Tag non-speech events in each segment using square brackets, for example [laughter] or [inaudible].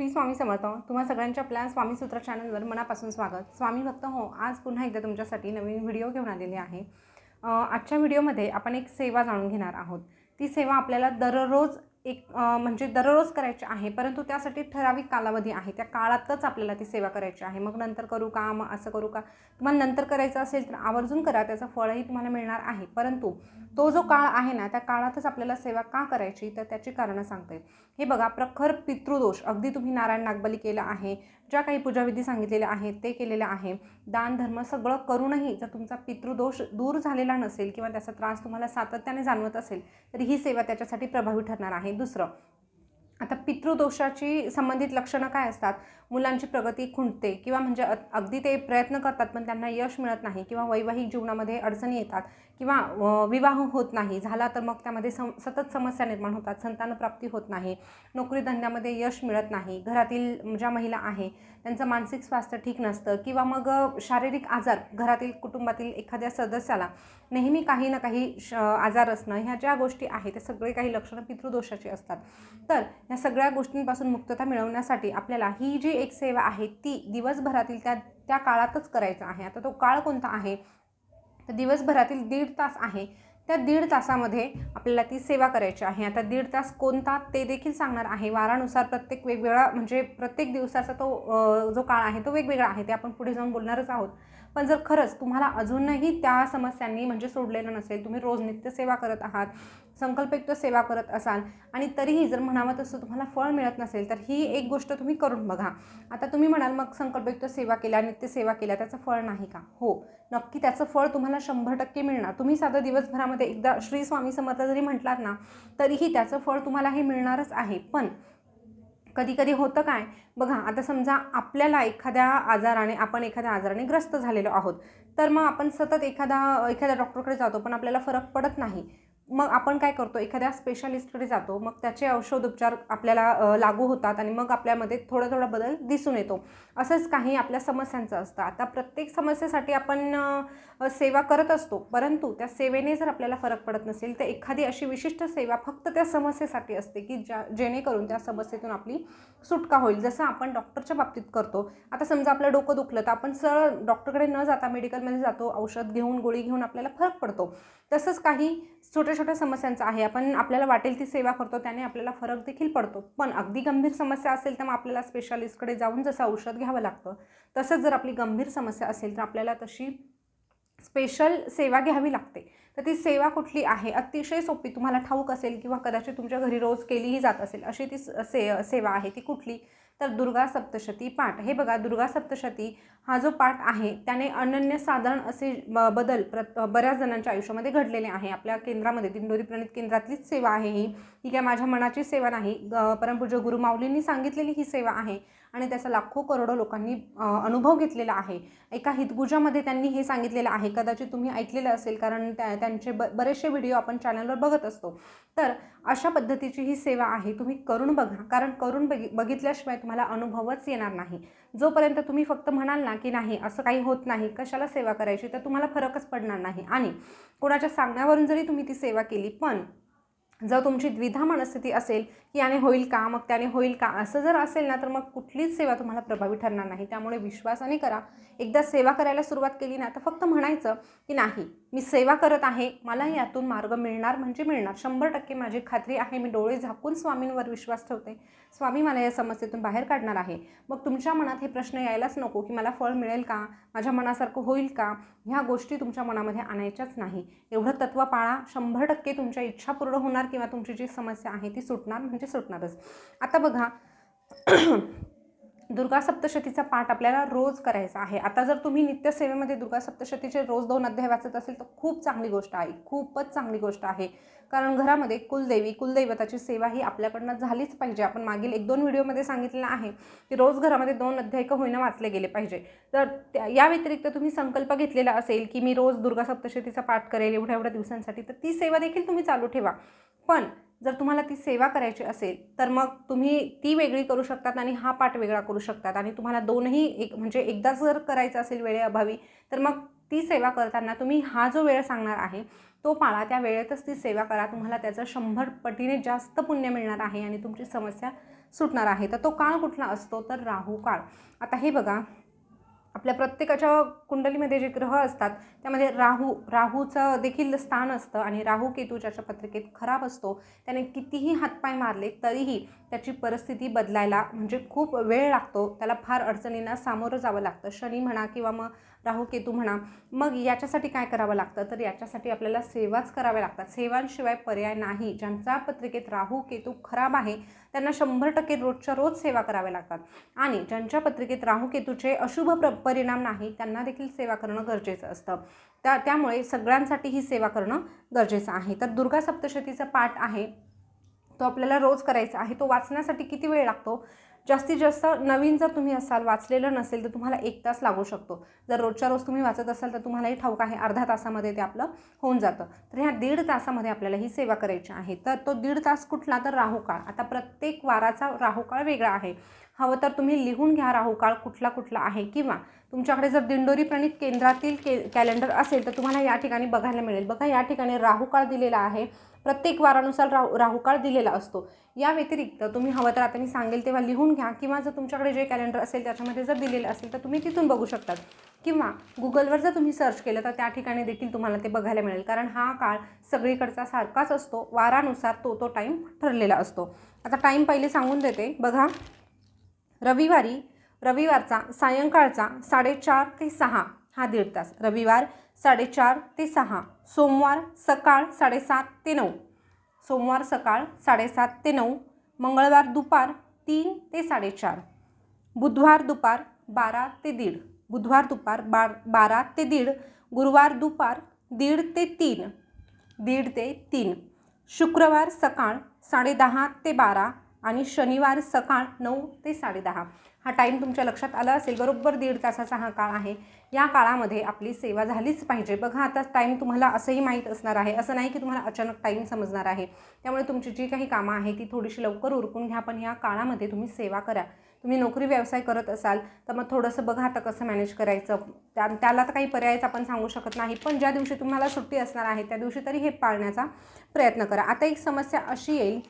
श्री स्वामी समर्थ. तुम्हा सगळ्यांच्या आपल्या स्वामी सूत्र चॅनलवर मनापासून स्वागत. स्वामी भक्त हो आज पुन्हा एकदा तुमच्यासाठी नवीन व्हिडिओ घेऊन आलेले आहे. आजच्या व्हिडिओमध्ये आपण एक सेवा जाणून घेणार आहोत. ती सेवा आपल्याला दररोज एक म्हणजे दररोज करायची आहे परंतु त्यासाठी ठराविक कालावधी आहे. त्या काळातच आपल्याला ती सेवा करायची आहे. मग नंतर करू का? मग असं करू का? तुम्हाला नंतर करायचं असेल तर आवर्जून करा. त्याचं फळही तुम्हाला मिळणार आहे. परंतु तो जो काळ आहे ना त्या काळातच आपल्याला सेवा का करायची? तर त्याची कारणं सांगते. हे बघा प्रखर पितृदोष. अगदी तुम्ही नारायण नागबली केलं आहे. ज्या काही पूजाविधी सांगितलेल्या आहेत ते केलेलं आहे. दान धर्म सगळं करूनही जर तुमचा पितृदोष दूर झालेला नसेल किंवा त्याचा त्रास तुम्हाला सातत्याने जाणवत असेल तर ही सेवा त्याच्यासाठी प्रभावी ठरणार आहे. दुसरं. आता पितृदोषाची संबंधित लक्षणं काय असतात? मुलांची प्रगती खुंटते किंवा म्हणजे अगदी ते प्रयत्न करतात पण त्यांना यश मिळत नाही किंवा वैवाहिक जीवनामध्ये अडचणी येतात किंवा विवाह होत नाही. झाला तर मग त्यामध्ये सम सतत समस्या निर्माण होतात संतानप्राप्ती होत नाही नोकरी धंद्यामध्ये यश मिळत नाही घरातील ज्या महिला आहे त्यांचं मानसिक स्वास्थ्य ठीक नसतं किंवा मग शारीरिक आजार घरातील कुटुंबातील एखाद्या सदस्याला नेहमी काही ना काही श आजार असणं ह्या ज्या गोष्टी आहेत ते सगळे काही लक्षणं पितृदोषाची असतात. तर ह्या सगळ्या गोष्टींपासून मुक्तता मिळवण्यासाठी आपल्याला ही जी एक सेवा आहे ती दिवसभरातील त्या त्या काळातच करायचा आहे. आता तो काळ कोणता आहे? तर दिवसभरातील दीड तास आहे. त्या दीड तासामध्ये आपल्याला ती सेवा करायची आहे. आता दीड तास कोणता ते देखील सांगणार आहे. वारानुसार प्रत्येक वेगवेगळा म्हणजे प्रत्येक दिवसाचा तो जो काळ आहे तो वेगवेगळा आहे. ते आपण पुढे जाऊन बोलणारच आहोत. पण जर खरंच तुम्हाला अजूनही त्या समस्यांनी म्हणजे सोडलेलं नसेल तुम्ही रोज नित्यसेवा करत आहात संकल्पयुक्त सेवा करत असाल आणि तरीही जर म्हणावं तसं तुम्हाला फळ मिळत नसेल तर ही एक गोष्ट तुम्ही करून बघा. आता तुम्ही म्हणाल मग संकल्पयुक्त सेवा केल्या नित्यसेवा केल्या त्याचं फळ नाही का? हो. नक्की त्याचं फळ तुम्हाला शंभर टक्के मिळणार. तुम्ही साधं दिवसभरामध्ये एकदा श्री स्वामी समर्थ जरी म्हटलात ना तरीही त्याचं फळ तुम्हाला हे मिळणारच आहे. पण कधी कधी होतं काय? बघा आता समजा आपल्याला एखाद्या आजाराने आपण एखाद्या आजाराने ग्रस्त झालेलो आहोत. तर मग आपण सतत एखादा एखाद्या डॉक्टरकडे जातो पण आपल्याला फरक पडत नाही. मग आपण काय करतो? एखाद्या स्पेशालिस्टकडे जातो मग त्याचे औषधोपचार आपल्याला लागू होतात आणि मग आपल्यामध्ये थोडा थोडा बदल दिसून येतो. असंच काही आपल्या समस्यांचं असतं. आता प्रत्येक समस्येसाठी आपण सेवा करत असतो परंतु त्या सेवेने जर आपल्याला फरक पडत नसेल तर एखादी अशी विशिष्ट सेवा फक्त त्या समस्येसाठी असते की ज्या जेणेकरून त्या समस्येतून आपली सुटका होईल. जसं आपण डॉक्टरच्या बाबतीत करतो. आता समजा आपलं डोकं दुखलं तर आपण सरळ डॉक्टरकडे न जाता मेडिकलमध्ये जातो औषध घेऊन गोळी घेऊन आपल्याला फरक पडतो. तसंच काही छोट्या छोट्या समस्यांचा आहे. आपण आपल्याला वाटेल ती सेवा करतो त्याने आपल्याला फरक देखील पडतो. पण अगदी गंभीर समस्या असेल तर मग आपल्याला स्पेशालिस्टकडे जाऊन जसं औषध घ्यावं लागतं तसंच जर आपली गंभीर समस्या असेल तर आपल्याला तशी स्पेशल सेवा घ्यावी लागते. तर ती सेवा कुठली आहे? अतिशय सोपी तुम्हाला ठाऊक असेल किंवा कदाचित तुमच्या घरी रोज केलीही जात असेल अशी ती स- से सेवा आहे ती कुठली? तर दुर्गा सप्तशती पाठ. हे बघा दुर्गा सप्तशती हा जो पाठ आहे त्याने अनन्यसाधारण असे ब- बदल प्रत बऱ्याच जणांच्या आयुष्यामध्ये घडलेले आहे. आपल्या केंद्रामध्ये दिंडोरी प्रणित केंद्रातलीच सेवा आहे ही. ही काय माझ्या मनाची सेवा नाही. ग- परमपूज्य गुरुमाऊलींनी सांगितलेली ही सेवा आहे आणि त्याचा लाखो करोडो लोकांनी अनुभव घेतलेला आहे. एका हितगुजामध्ये त्यांनी हे सांगितलेलं आहे. कदाचित तुम्ही ऐकलेलं असेल कारण त्या त्यांचे ब बरेचसे व्हिडिओ आपण चॅनलवर बघत असतो. तर अशा पद्धतीची ही सेवा आहे. तुम्ही करून बघा. कारण करून बघि बघितल्याशिवाय तुम्हाला अनुभवच येणार नाही. जोपर्यंत तुम्ही फक्त म्हणाल ना की नाही असं काही होत नाही कशाला सेवा करायची? तर तुम्हाला फरकच पडणार नाही. आणि कोणाच्या सांगण्यावरून जरी तुम्ही ती सेवा केली पण जर तुमची द्विधा मनस्थिती असेल की याने होईल का मग त्याने होईल का असं जर असेल ना तर मग कुठलीच सेवा तुम्हाला प्रभावी ठरणार नाही. त्यामुळे विश्वासाने करा. एकदा सेवा करायला सुरुवात केली ना तर फक्त म्हणायचं की नाही मी सेवा करत आहे मला यातून मार्ग मिळणार म्हणजे मिळणार. शंभर टक्के माझी खात्री आहे मी डोळे झाकून स्वामींवर विश्वास ठेवते. स्वामी मला या समस्येतून बाहेर काढणार आहे. मग तुमच्या मनात हे प्रश्न यायलाच नको की मला फळ मिळेल का माझ्या मनासारखं होईल का? ह्या गोष्टी तुमच्या मनामध्ये आणायच्याच नाही. एवढं तत्व पाळा. शंभर टक्के तुमच्या इच्छा पूर्ण होणार किंवा तुमची जी समस्या आहे ती सुटणार म्हणजे सुटणारच. आता बघा [clears throat] दुर्गा सप्तशतीचा पाठ आपल्याला रोज करायचा आहे. आता जर तुम्ही नित्यसेवेमध्ये दुर्गा सप्तशतीचे रोज दोन अध्याय वाचत असेल तर खूप चांगली गोष्ट आहे. खूपच चांगली गोष्ट आहे. कारण घरामध्ये कुलदेवी कुलदैवताची सेवा ही आपल्याकडनं झालीच पाहिजे. आपण मागील एक दोन व्हिडिओमध्ये सांगितलेलं आहे की रोज घरामध्ये दोन अध्याय का होईना वाचले गेले पाहिजे. तर त्या या व्यतिरिक्त तुम्ही संकल्प घेतलेला असेल की मी रोज दुर्गा सप्तशतीचा पाठ करेल एवढ्या एवढ्या दिवसांसाठी तर ती सेवा देखील तुम्ही चालू ठेवा. पण जर तुम्हाला ती सेवा करायची असेल तर मग तुम्ही ती वेगळी करू शकतात आणि हा पाठ वेगळा करू शकतात. आणि तुम्हाला दोनही एक म्हणजे एकदाच जर करायचं असेल वेळेअभावी तर मग ती सेवा करताना तुम्ही हा जो वेळ सांगणार आहे तो पाळा. त्या वेळेतच ती सेवा करा. तुम्हाला त्याचं शंभर पटीने जास्त पुण्य मिळणार आहे आणि तुमची समस्या सुटणार आहे. तर तो काळ कुठला असतो? तर राहू काळ. आता हे बघा आपल्या प्रत्येकाच्या कुंडलीमध्ये जे ग्रह असतात त्यामध्ये राहू राहूचं देखील स्थान असतं आणि राहू केतू ज्याच्या पत्रिकेत खराब असतो त्याने कितीही हातपाय मारले तरीही त्याची परिस्थिती बदलायला म्हणजे खूप वेळ लागतो. त्याला फार अडचणींना सामोरं जावं लागतं. शनी म्हणा किंवा मग राहू केतू म्हणा मग याच्यासाठी काय करावं लागतं? तर याच्यासाठी आपल्याला सेवाच कराव्या लागतात. सेवांशिवाय पर्याय नाही. ज्यांचा पत्रिकेत राहू केतू खराब आहे त्यांना शंभर टक्के रोजच्या रोज सेवा कराव्या लागतात. आणि ज्यांच्या पत्रिकेत राहुकेतूचे अशुभ प्र परिणाम नाही त्यांना देखील सेवा करणं गरजेचं असतं. त्या त्यामुळे सगळ्यांसाठी ही सेवा करणं गरजेचं आहे. तर दुर्गा सप्तशतीचा पाठ आहे. तो आपल्याला रोज करायचा आहे. तो वाचण्यासाठी किती वेळ लागतो? जास्तीत जास्त नवीन जर तुम्ही असाल वाचलेलं नसेल तर तुम्हाला एक तास लागू शकतो. जर रोजच्या रोज तुम्ही वाचत असाल तर तुम्हालाही ठाऊक आहे अर्धा तासामध्ये ते आपलं होऊन जातं. तर ह्या दीड तासामध्ये आपल्याला ही सेवा करायची आहे. तर तो दीड तास कुठला तर राहुकाळ आता प्रत्येक वाराचा राहुकाळ वेगळा आहे. हवं तर तुम्ही लिहून घ्या राहुकाळ कुठला कुठला आहे. किंवा तुमच्याकडे जर दिंडोरी प्रणित केंद्रातील के कॅलेंडर असेल तर तुम्हाला या ठिकाणी बघायला मिळेल. बघा या ठिकाणी राहुकाळ दिलेला आहे. प्रत्येक वारानुसार राहू राहुकाळ दिलेला असतो. या व्यतिरिक्त तुम्ही हवं तर आता मी सांगेल तेव्हा लिहून घ्या. किंवा जर तुमच्याकडे जे कॅलेंडर असेल त्याच्यामध्ये जर दिलेलं असेल तर तुम्ही तिथून बघू शकतात. किंवा गुगलवर जर तुम्ही सर्च केलं तर त्या ठिकाणी देखील तुम्हाला ते बघायला मिळेल. कारण हा काळ सगळीकडचा सारखाच असतो. वारानुसार तो तो टाईम ठरलेला असतो. आता टाईम पहिले सांगून देते. बघा रविवारी रविवारचा सायंकाळचा साडेचार ते सहा हा दीड तास. रविवार साडेचार ते सहा सोमवार सकाळ साडेसात ते नऊ. सोमवार सकाळ साडेसात ते नऊ मंगळवार दुपार तीन ते साडेचार. बुधवार दुपार बारा ते दीड. बुधवार दुपार बार बारा ते दीड. गुरुवार दुपार दीड ते तीन. दीड ते तीन. शुक्रवार सकाळ साडेदहा ते बारा. आणि शनिवार सकाळ नऊ ते साडेदहा. हा टाईम तुमच्या लक्षात आला असेल बरोबर दीड तासाचा हा काळ आहे. या काळामध्ये आपली सेवा झालीच पाहिजे. बघा आता टाईम तुम्हाला असंही माहीत असणार आहे. असं नाही की तुम्हाला अचानक टाईम समजणार आहे. त्यामुळे तुमची जी काही कामं आहे ती थोडीशी लवकर उरकून घ्या पण या काळामध्ये तुम्ही सेवा करा. तुम्ही नोकरी व्यवसाय करत असाल तर मग थोडंसं बघा आता कसं मॅनेज करायचं. त्या त्याला तर काही पर्यायच आपण सांगू शकत नाही पण ज्या दिवशी तुम्हाला सुट्टी असणार आहे त्या दिवशी तरी हे पाळण्याचा प्रयत्न करा. आता एक समस्या अशी येईल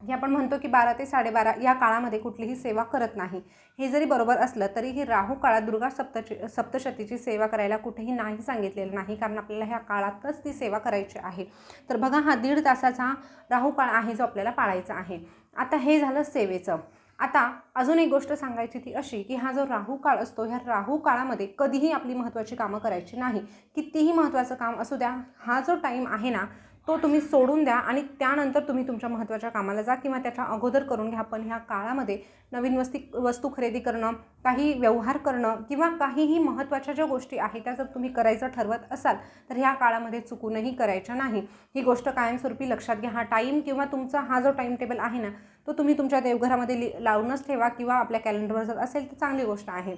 हे आपण म्हणतो की बारा ते साडेबारा या काळामध्ये कुठलीही सेवा करत नाही. हे जरी बरोबर असलं तरी ही राहू काळात दुर्गा सप्तची सप्तशतीची सेवा करायला कुठेही नाही सांगितलेलं नाही कारण आपल्याला ह्या काळातच ती सेवा करायची आहे. तर बघा हा दीड तासाचा राहू काळ आहे जो आपल्याला पाळायचा आहे. आता हे झालं सेवेचं. आता अजून एक गोष्ट सांगायची ती अशी की हा जो राहू काळ असतो ह्या राहू काळामध्ये कधीही आपली महत्त्वाची कामं करायची नाही. कितीही महत्त्वाचं काम असू द्या हा जो टाईम आहे ना तो तुम्ही सोडून द्या आणि त्यानंतर तुम्ही तुमच्या महत्त्वाच्या कामाला जा किंवा त्याच्या अगोदर करून घ्या. पण ह्या काळामध्ये नवीन वस्ती वस्तू खरेदी करणं काही व्यवहार करणं किंवा काहीही महत्त्वाच्या ज्या गोष्टी आहेत त्या जर तुम्ही करायचं ठरवत असाल तर ह्या काळामध्ये चुकूनही करायच्या नाही. ही गोष्ट कायमस्वरूपी लक्षात घ्या. हा टाईम किंवा तुमचा हा जो टाईम टेबल आहे ना तो तुम्ही तुमच्या देवघरामध्ये लि लावूनच ठेवा किंवा आपल्या कॅलेंडरवर जर असेल तर चांगली गोष्ट आहे.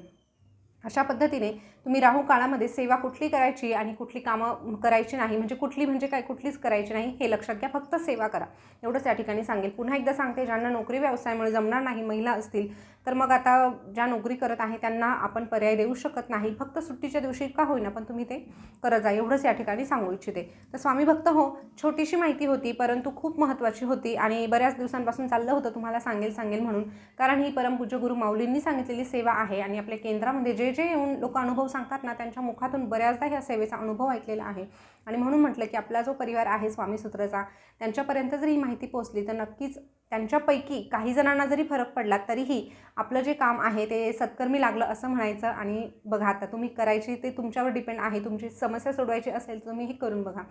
अशा पद्धतीने तुम्ही राहू काळामध्ये सेवा कुठली करायची आणि कुठली कामं करायची नाही म्हणजे कुठली म्हणजे काय कुठलीच करायची नाही हे लक्षात घ्या. फक्त सेवा करा. एवढंच या ठिकाणी सांगेल. पुन्हा एकदा सांगते ज्यांना नोकरी व्यवसायामुळे जमणार नाही महिला असतील तर मग आता ज्या नोकरी करत आहे त्यांना आपण पर्याय देऊ शकत नाही. फक्त सुट्टीच्या दिवशी का होईना पण तुम्ही ते करत जा. एवढंच या ठिकाणी सांगू इच्छिते. तर स्वामी भक्त हो छोटीशी माहिती होती परंतु खूप महत्त्वाची होती आणि बऱ्याच दिवसांपासून चाललं होतं तुम्हाला सांगेल सांगेल म्हणून. कारण ही परमपूज्य गुरु माऊलींनी सांगितलेली सेवा आहे आणि आपल्या केंद्रामध्ये जे जे येऊन लोक अनुभव सांगतात ना त्यांच्या मुखातून बऱ्याचदा ह्या सेवेचा अनुभव ऐकलेला आहे. आणि म्हणून म्हटलं की आपला जो परिवार आहे स्वामी सूत्रचा त्यांच्यापर्यंत जर ही माहिती पोचली तर नक्कीच त्यांच्यापैकी काही जणांना जरी फरक पडला तरीही आपलं जे काम आहे ते सत्कर्मी लागलं असं म्हणायचं. आणि बघा आता तुम्ही करायची ते तुमच्यावर डिपेंड आहे. तुमची समस्या सोडवायची असेल तर तुम्ही हे करून बघा.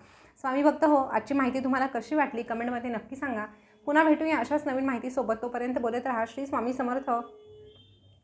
स्वामी भक्त हो आजची माहिती तुम्हाला कशी वाटली? कमेंटमध्ये नक्की सांगा. पुन्हा भेटूया अशाच नवीन माहितीसोबत. तोपर्यंत बोलत राहा. श्री स्वामी समर्थ.